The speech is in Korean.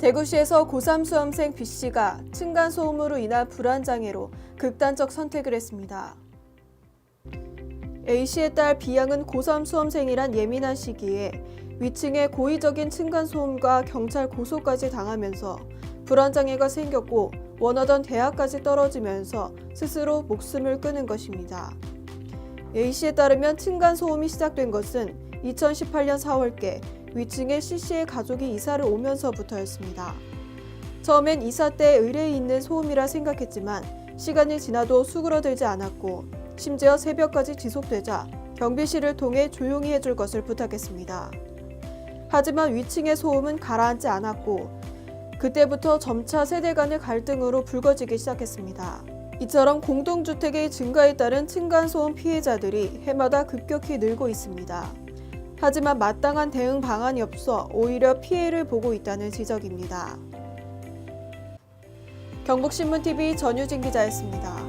대구시에서 고3 수험생 B씨가 층간소음으로 인한 불안장애로 극단적 선택을 했습니다. A씨의 딸 B양은 고3 수험생이란 예민한 시기에 위층에 고의적인 층간소음과 경찰 고소까지 당하면서 불안장애가 생겼고 원하던 대학까지 떨어지면서 스스로 목숨을 끊은 것입니다. A씨에 따르면 층간 소음이 시작된 것은 2018년 4월께 위층에 C씨의 가족이 이사를 오면서부터였습니다. 처음엔 이사 때 의뢰에 있는 소음이라 생각했지만 시간이 지나도 수그러들지 않았고 심지어 새벽까지 지속되자 경비실을 통해 조용히 해줄 것을 부탁했습니다. 하지만 위층의 소음은 가라앉지 않았고 그때부터 점차 세대 간의 갈등으로 불거지기 시작했습니다. 이처럼 공동주택의 증가에 따른 층간소음 피해자들이 해마다 급격히 늘고 있습니다. 하지만 마땅한 대응 방안이 없어 오히려 피해를 보고 있다는 지적입니다. 경북신문TV 전유진 기자였습니다.